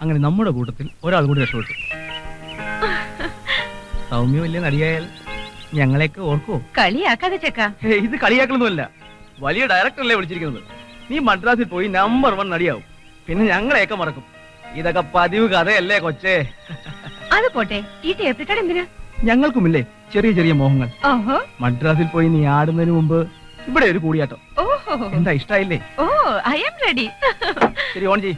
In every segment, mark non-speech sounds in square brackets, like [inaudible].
അങ്ങനെ നമ്മുടെ കൂട്ടത്തിൽ ഒരാൾ കൂടി രക്ഷപ്പെട്ടു. സൗമ്യ വലിയ നടിയായാൽ ഞങ്ങളെയൊക്കെ ഓർക്കോ. കളിയാക്കാതെ ചെക്ക ഇത് കളിയാക്കലൊന്നുമല്ല. വലിയ ഡയറക്ടറല്ലേ വിളിച്ചിരിക്കുന്നത്. നീ മദ്രാസിൽ പോയി നമ്പർ വൺ നടിയാവും. പിന്നെ ഞങ്ങളെയൊക്കെ മറക്കും. ഇതൊക്കെ പതിവ് കഥയല്ലേ കൊച്ചേ. അത് പോട്ടെ. ഈ ടേപ്പ് റിക്കാർഡ് എന്തിനാ? ഞങ്ങൾക്കുമില്ലേ ചെറിയ ചെറിയ മോഹങ്ങൾ. ഓഹോ. മദ്രാസിൽ പോയി നീ ആടുന്നതിന് മുമ്പ് ഇവിടെ ഒരു കൂടിയാട്ടം. ഓഹോ. എന്താ ഇഷ്ടായില്ലേ? ഓ ഐ ആം റെഡി ശരി ഓൺ ചെയ്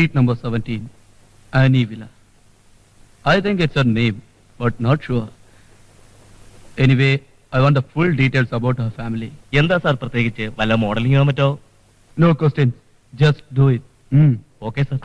street number 17, Annie Villa. I think it's her name, but not sure. Anyway, I want the full details about her family. എന്താ സാർ പ്രത്യേകിച്ച് വല്ല മോഡലിങ്ങോ മറ്റോ No questions, just do it. Mm. Okay sir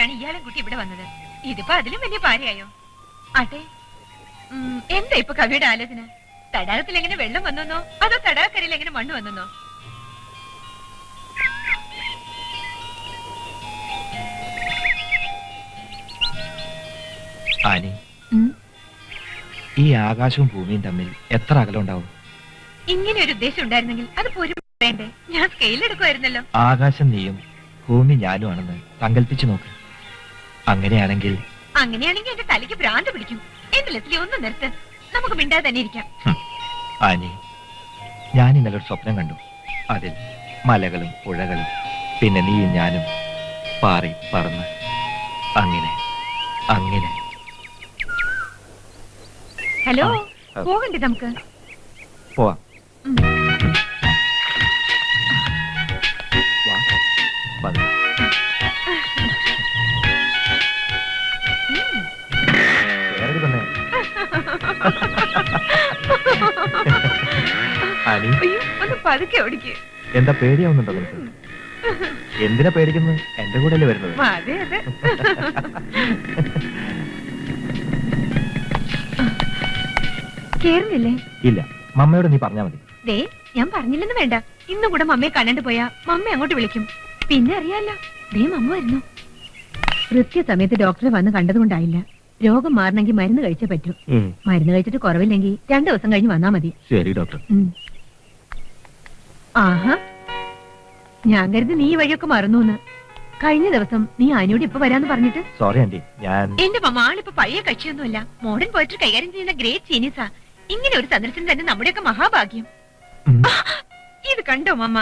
ബോറടിച്ചപ്പോഴാണ് ഇയാളും കുട്ടി ഇവിടെ വന്നത്. ഇതിപ്പോ അതിലും വലിയ പാരയായോ അതെ. എന്താ ഇപ്പൊ കവിയുടെ ആലോചന? തടാകത്തിൽ എങ്ങനെ വെള്ളം വന്നോ അതോ തടാകക്കരയിൽ എങ്ങനെ മണ്ണ് വന്നോ ആനി. ഈ ആകാശവും ഭൂമിയും തമ്മിൽ എത്ര അകലുണ്ടാവും ഇങ്ങനെ ഒരു ഉദ്ദേശം ഉണ്ടായിരുന്നെങ്കിൽ അത് വേണ്ടേ? ഞാൻ സ്കെയിൽ എടുക്കുമായിരുന്നല്ലോ. ആകാശം നീയും ഭൂമി ഞാനും ആണെന്ന് സങ്കല്പിച്ചു നോക്ക്. അങ്ങനെയാണെങ്കിൽ അങ്ങനെയാണെങ്കിൽ എന്റെ തലയ്ക്ക് ഭ്രാന്ത് പിടിക്കും. എന്റെ ലെസ്ലി ഒന്ന് നിർത്ത്. നമുക്ക് മിണ്ടാതെ തന്നെ ഇരിക്കാം. ആനി ഞാൻ ഇന്നലെ ഒരു സ്വപ്നം കണ്ടു. അതിൽ മലകളും പുഴകളും പിന്നെ നീയും ഞാനും പാറി പറന്ന്. അങ്ങനെ അങ്ങനെ. ഹലോ. പോകണ്ടേ നമുക്ക്? പോവാം. അയ്യോ ഒന്ന് പതുക്കെ ഓടിക്ക്. എന്താ പേടിയാവുന്നുണ്ടോ നിനക്ക്? എന്തിനാ പേടിക്കുന്നത്? എന്റെ കൂടെ അല്ലേ വരുന്നത് അതെ അതെ. കേറുന്നില്ലേ? ഇല്ല. മമ്മയോട് നീ പറഞ്ഞാ മതി. ദേ ഞാൻ പറഞ്ഞില്ലെന്ന് വേണ്ട. ഇന്നും കൂടെ മമ്മയെ കണ്ടു പോയാ മമ്മ അങ്ങോട്ട് വിളിക്കും. പിന്നെ അറിയാലോ. ദേ മമ്മ വരുന്നു. കൃത്യസമയത്ത് ഡോക്ടറെ വന്ന് കണ്ടതുകൊണ്ടായില്ല. രോഗം മാറണമെങ്കിൽ മരുന്ന് കഴിച്ചേ പറ്റൂ. മരുന്ന് കഴിച്ചിട്ട് കുറവില്ലെങ്കിൽ രണ്ടു ദിവസം കഴിഞ്ഞ് വന്നാ മതി. ശരി ഡോക്ടർ. ഉം. ആഹാ. ഞാൻ കരുതി നീ ഈ വഴിയൊക്കെ മറന്നു കഴിഞ്ഞ ദിവസം നീ ആനയോട് ഇപ്പൊ വരാന്ന് പറഞ്ഞിട്ട്? സോറി ആന്റി ഞാൻ എന്റെ മമാളിപ്പോ പഴയ കക്ഷിയൊന്നുമല്ല മോഡേൺ പോയിട്ട് കൈകാര്യം ചെയ്യുന്ന ഗ്രേറ്റ് സീനിയസാ ഇങ്ങനെ ഒരു സന്ദർശനം തന്നെ നമ്മുടെയൊക്കെ മഹാഭാഗ്യം. ഇത് കണ്ടോ മമ്മ?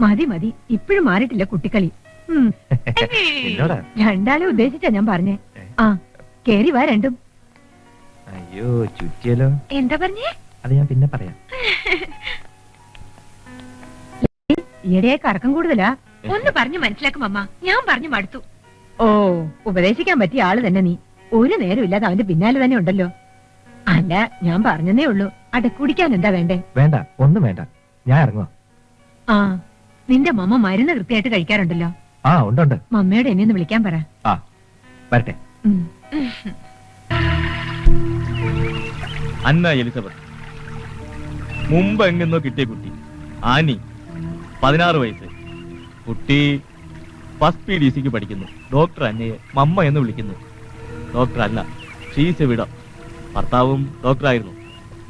മതി മതി. ഇപ്പോഴും മാറിയിട്ടില്ല കുട്ടിക്കളി. [laughs] [laughs] രണ്ടാളെ ഉദ്ദേശിച്ചാ ഞാൻ പറഞ്ഞേ. ആ കേറി വാ രണ്ടും. അയ്യോ ചുറ്റിയല്ലോ. എന്താ പറഞ്ഞേ? അത് ഞാൻ പിന്നെ പറയാം. [laughs] ഈയിടെ കറക്കം കൂടുതലാ? [laughs] ഒന്ന് പറഞ്ഞു മനസ്സിലാക്കും അമ്മ ഞാൻ പറഞ്ഞു മടുത്തു. ഓ ഉപദേശിക്കാൻ പറ്റിയ ആൾ തന്നെ നീ. ഒരു നേരം ഇല്ലാതെ അവന്റെ പിന്നാലെ തന്നെ ഉണ്ടല്ലോ. അല്ല ഞാൻ പറഞ്ഞതേ ഉള്ളൂ. അട കുടിക്കാൻ എന്താ വേണ്ടേ? വേണ്ട ഒന്നും വേണ്ട. ഞാൻ ഇറങ്ങുവാ. ആ നിന്റെ മമ്മ മരുന്ന് കൃത്യമായിട്ട് കഴിക്കാറുണ്ടല്ലോ. ആ ഉണ്ടുണ്ട് മമ്മയോട് എന്നെ ഒന്ന് വിളിക്കാൻ പറ. ആ വരട്ടെ. Anna Elizabeth. മുമ്പ് എങ്ങെന്നോ കിട്ടിയ കുട്ടി. ആനി. പതിനാറ് വയസ്സ്. കുട്ടി ഫസ്റ്റ് പി ഡി സിക്ക് പഠിക്കുന്നു. ഡോക്ടർ അന്നയെ മമ്മ എന്ന് വിളിക്കുന്നു. ഡോക്ടർ അല്ല ഷീസ് വിട ഭർത്താവും ഡോക്ടറായിരുന്നു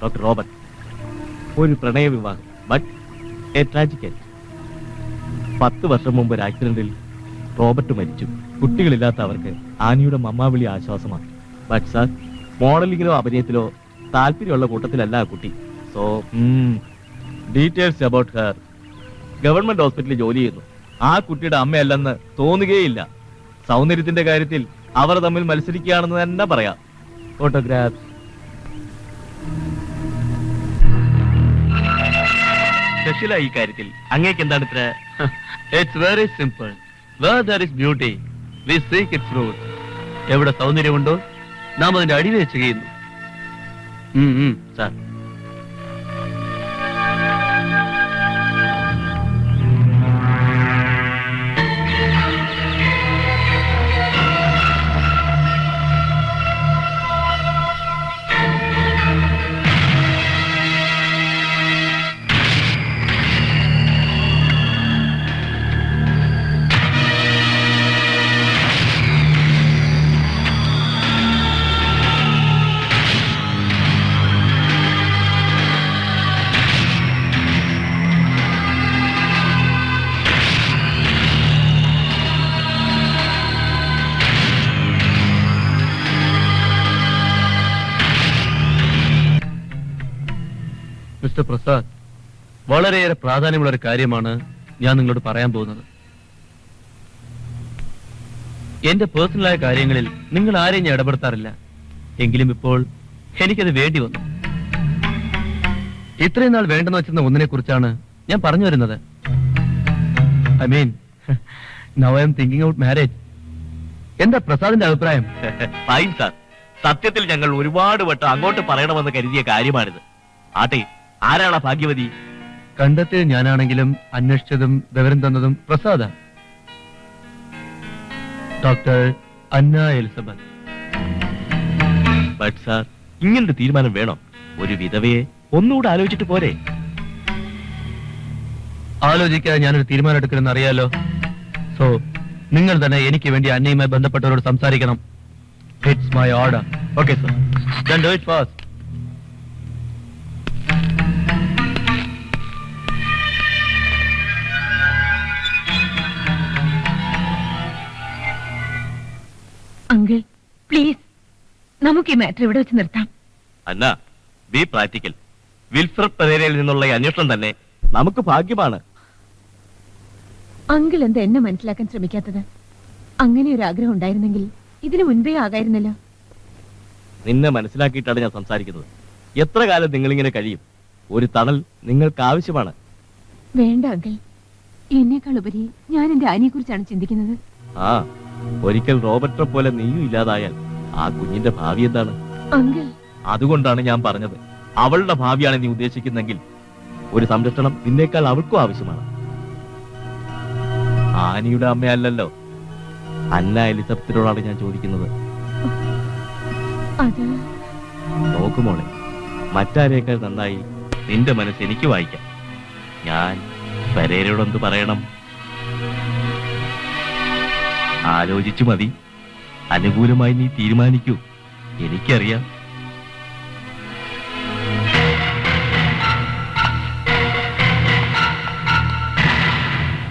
ഡോക്ടർ റോബർട്ട്. ഒരു പ്രണയ വിവാഹം ബട്ട് എ ട്രാജിക്കൽ പത്ത് വർഷം മുമ്പ് ഒരു ആക്സിഡന്റിൽ റോബർട്ട് മരിച്ചു. കുട്ടികളില്ലാത്ത അവർക്ക് ആനിയുടെ മമ്മാവിളി ആശ്വാസമാണ് ബട്ട് സാർ മോഡലിങ്ങിലോ അഭിനയത്തിലോ താല്പര്യമുള്ള കൂട്ടത്തിലല്ല ആ കുട്ടി. So details about her government ഹോസ്പിറ്റലിൽ ജോലി ചെയ്യുന്നു. ആ കുട്ടിയുടെ അമ്മയല്ലെന്ന് തോന്നുകയില്ല. സൗന്ദര്യത്തിന്റെ കാര്യത്തിൽ അവർ തമ്മിൽ മത്സരിക്കുകയാണെന്ന് തന്നെ പറയാം. ഫോട്ടോഗ്രാഫ്. ശശില ഈ കാര്യത്തിൽ അങ്ങേക്ക് എന്താണ് ഇത്ര? It's very simple where there is beauty we seek its fruit. എവിടെ സൗന്ദര്യമുണ്ടോ നാം അതിന്റെ അടിവെച്ച് ചെയ്യുന്നു. സാർ മിസ്റ്റർ പ്രസാദ് വളരെയേറെ പ്രാധാന്യമുള്ള ഒരു കാര്യമാണ് ഞാൻ നിങ്ങളോട് പറയാൻ പോകുന്നത്. എന്റെ പേഴ്സണലായ കാര്യങ്ങളിൽ നിങ്ങൾ ആരെയും ഞാൻ ഇടപെടുത്താറില്ല. എങ്കിലും ഇപ്പോൾ എനിക്കത് വേണ്ടി വന്നു. ഇത്രയും നാൾ വേണ്ടെന്ന് വെച്ചിരുന്ന ഒന്നിനെ കുറിച്ചാണ് ഞാൻ പറഞ്ഞു വരുന്നത്. I mean now I am thinking about marriage എന്താ പ്രസാദിന്റെ അഭിപ്രായം? [laughs] സത്യത്തിൽ ഞങ്ങൾ ഒരുപാട് വട്ടം അങ്ങോട്ട് പറയണമെന്ന് കരുതിയ കാര്യമാണിത്. ആട്ടെ ആരാണ് ഭാഗ്യവതി? കണ്ടെത്തിയത് ഞാനാണെങ്കിലും അന്വേഷിച്ചതും വിവരം തന്നതും Prasad. Doctor Anna Elizabeth. But sir ഇങ്ങനൊരു തീരുമാനം വേണം. ഒരു വിധവയെ ഒന്നുകൂടെ ആലോചിച്ചിട്ട് പോരെ. ആലോചിക്കാതെ ഞാനൊരു തീരുമാനം എടുക്കണമെന്ന് അറിയാലോ? സോ നിങ്ങൾ തന്നെ എനിക്ക് വേണ്ടി അന്നയുമായി ബന്ധപ്പെട്ടവരോട് സംസാരിക്കണം. It's my order okay sir do it fast uncle please നമുക്ക് ഈ മാറ്റർ ഇവിടെ വെച്ച് നിർത്താം. അന്ന ബി പ്രാക്ടിക്കൽ വിൽഫർ പെരേരയിൽ നിന്നുള്ള ഈ അന്വേഷണം തന്നെ നമുക്ക് ഭാഗ്യമാണ്. അങ്കിൾ എന്താ എന്നെ മനസ്സിലാക്കാൻ ശ്രമിക്കാത്തത്? അങ്ങനെ ഒരു ആഗ്രഹം ഉണ്ടായിരുന്നെങ്കിൽ ഇതിനു മുൻപേ ആകായിരുന്നല്ലോ. നിന്നെ മനസ്സിലാക്കിയിട്ടാണ് ഞാൻ സംസാരിക്കുന്നത്. എത്ര കാലം നിങ്ങളിങ്ങനെ കഴിയും? ഒരു തണൽ നിങ്ങൾക്ക് ആവശ്യമാണ്. വേണ്ട അങ്കിൾ. എന്നേക്കാൾ ഉപരി ഞാൻ എന്റെ അനിയെ കുറിച്ചാണ് ചിന്തിക്കുന്നത്. ആ ഒരിക്കൽ റോബർട്ടെ പോലെ നീയും ഇല്ലാതായാൽ ആ കുഞ്ഞിന്റെ ഭാവി എന്താണ്? അതുകൊണ്ടാണ് ഞാൻ പറഞ്ഞത്. അവളുടെ ഭാവിയാണ് നീ ഉദ്ദേശിക്കുന്നെങ്കിൽ ഒരു സംരക്ഷണം നിന്നേക്കാൾ അവൾക്കും ആവശ്യമാണ്. ആനിയുടെ അമ്മയല്ലല്ലോ. അന്ന എലിസബത്തിനോടാണ് ഞാൻ ചോദിക്കുന്നത്. നോക്കുമോളെ മറ്റാരേക്കാൾ നന്നായി നിന്റെ മനസ്സ് എനിക്ക് വായിക്കാം. ഞാൻ പരേരോടെന്ത് പറയണം? ആലോചിച്ചു മതി. അനുകൂലമായി നീ തീരുമാനിക്കൂ. എനിക്കറിയാം.